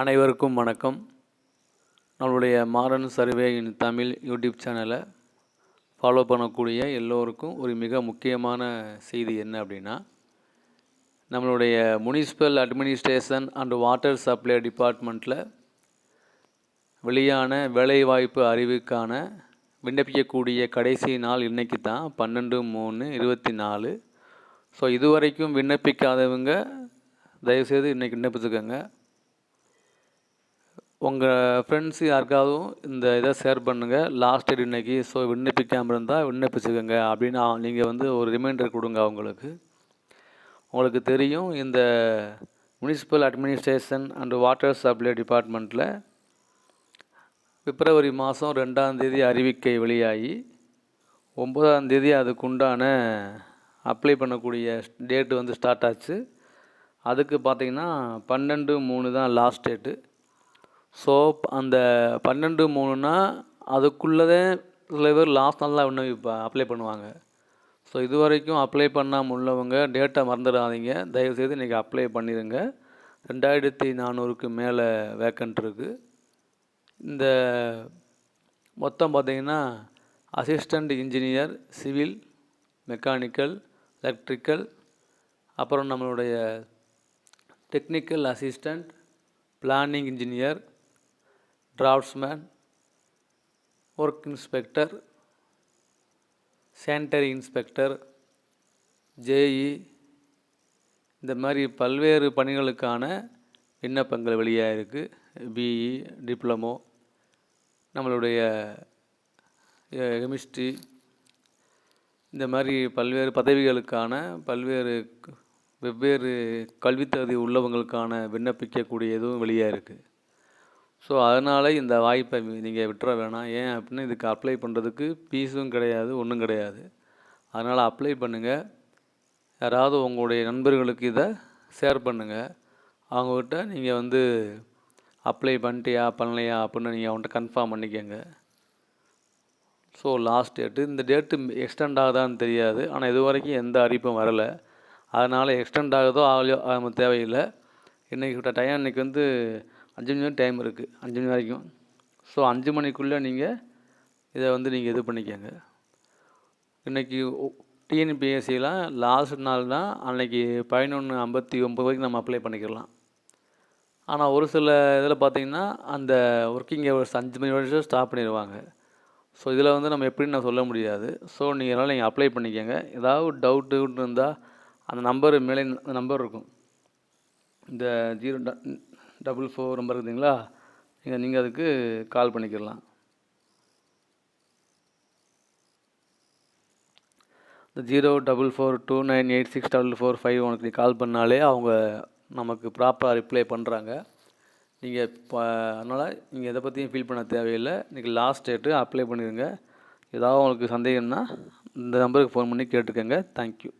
அனைவருக்கும் வணக்கம். நம்மளுடைய Maran survey in Tamil YouTube சேனலை ஃபாலோ பண்ணக்கூடிய எல்லோருக்கும் ஒரு மிக முக்கியமான செய்தி என்ன அப்படின்னா நம்மளுடைய municipal administration and water supply டிபார்ட்மெண்ட்டில் வெளியான வேலைவாய்ப்பு அறிவுக்கான விண்ணப்பிக்கக்கூடிய கடைசி நாள் இன்றைக்கி தான் பன்னெண்டு மூணு இருபத்தி நாலு. ஸோ இதுவரைக்கும் விண்ணப்பிக்காதவங்க தயவுசெய்து இன்றைக்கி விண்ணப்பிச்சுக்கோங்க. உங்கள் ஃப்ரெண்ட்ஸு யாருக்காவதும் இந்த இதை ஷேர் பண்ணுங்கள் லாஸ்ட் டேட் இன்றைக்கி ஸோ விண்ணப்பிக்காமல் இருந்தால் விண்ணப்பிச்சுக்கோங்க. அப்படின்னு நீங்கள் வந்து ஒரு ரிமைண்டர் கொடுங்க அவங்களுக்கு. உங்களுக்கு தெரியும் இந்த municipal administration and water supply டிபார்ட்மெண்ட்டில் பிப்ரவரி மாதம் ரெண்டாந்தேதி அறிவிக்கை வெளியாகி ஒம்பதாந்தேதி அதுக்குண்டான அப்ளை பண்ணக்கூடிய டேட்டு வந்து ஸ்டார்ட் ஆச்சு. அதுக்கு பார்த்திங்கன்னா பன்னெண்டு மூணு தான் லாஸ்ட் டேட்டு ஸோ அந்த பன்னெண்டு மூணுனா அதுக்குள்ளே சில பேர் லாஸ்ட் நாள் தான் இன்னும் இப்போ அப்ளை பண்ணுவாங்க. ஸோ இது வரைக்கும் அப்ளை பண்ணாமல் உள்ளவங்க டேட்டை மறந்துடாதீங்க. தயவுசெய்து இன்றைக்கி அப்ளை பண்ணிடுங்க ரெண்டாயிரத்தி நானூறுக்கு மேலே வேக்கண்ட் இருக்குது இந்த மொத்தம் பார்த்திங்கன்னா assistant engineer civil mechanical electrical அப்புறம் நம்மளுடைய technical assistant planning engineer draftsman work inspector sanitary inspector JE இந்த மாதிரி பல்வேறு பணிகளுக்கான விண்ணப்பங்கள் வெளியாக இருக்குது பிஇ டிப்ளமோ நம்மளுடைய கெமிஸ்ட்ரி இந்த மாதிரி பல்வேறு பதவிகளுக்கான பல்வேறு வெவ்வேறு கல்வித்தகுதி உள்ளவங்களுக்கான விண்ணப்பிக்கக்கூடிய இதுவும் வெளியாக இருக்குது ஸோ அதனால் இந்த வாய்ப்பை நீங்கள் விட்டுற வேணாம். ஏன் அப்படின்னா இதுக்கு அப்ளை பண்ணுறதுக்கு ஃபீஸும் கிடையாது ஒன்றும் கிடையாது. அதனால் அப்ளை பண்ணுங்கள் யாராவது உங்களுடைய நண்பர்களுக்கு இதை ஷேர் பண்ணுங்கள் அவங்கக்கிட்ட நீங்கள் வந்து அப்ளை பண்ணிட்டியா பண்ணலையா அப்படின்னு நீங்கள் அவன்கிட்ட கன்ஃபார்ம் பண்ணிக்கோங்க. ஸோ லாஸ்ட் டேட்டு இந்த டேட்டு எக்ஸ்டெண்ட் ஆகுதான்னு தெரியாது. ஆனால் இது வரைக்கும் எந்த அறிவிப்பும் வரலை. அதனால் எக்ஸ்டெண்ட் ஆகுதோ ஆகலையோ அது தேவையில்லை. இன்றைக்கி விட்ட டைம் இன்றைக்கி வந்து அஞ்சு மணி டைம் இருக்குது அஞ்சு மணி வரைக்கும். ஸோ அஞ்சு மணிக்குள்ளே நீங்கள் இதை வந்து நீங்கள் இது பண்ணிக்கோங்க. இன்றைக்கி டிஎன்பிஎஸ்சிலாம் லாஸ்ட் நாள் தான் அன்றைக்கி பதினொன்று ஐம்பத்தி ஒம்பது வரைக்கும் நம்ம அப்ளை பண்ணிக்கலாம். ஆனால் ஒரு சில இதில் பார்த்திங்கன்னா அந்த ஒர்க்கிங் ஹவர்ஸ் அஞ்சு மணி வரைக்கும் ஸ்டாப் பண்ணிடுவாங்க. ஸோ இதில் வந்து நம்ம எப்படின்னு நான் சொல்ல முடியாது. ஸோ நீங்கள் அதனால் நீங்கள் அப்ளை பண்ணிக்கோங்க. ஏதாவது டவுட்டு இருந்தால் அந்த நம்பர் மேலே அந்த நம்பர் இருக்கும். இந்த ஜீரோ டபுள் ஃபோர் நம்பர் இருக்குதுங்களா? நீங்கள் நீங்கள் அதுக்கு கால் பண்ணிக்கிடலாம். இந்த zero double four two nine eight six double four five உனக்கு நீ கால் பண்ணாலே அவங்க நமக்கு ப்ராப்பராக ரிப்ளை பண்ணுறாங்க நீங்கள் இப்போ அதனால் நீங்கள் எதை பற்றியும் ஃபீல் பண்ண தேவையில்லை. இன்றைக்கி லாஸ்ட் டேட்டு அப்ளை பண்ணிடுங்க. ஏதாவது உங்களுக்கு சந்தேகம்னா இந்த நம்பருக்கு ஃபோன் பண்ணி கேட்டுக்கோங்க. தேங்க்யூ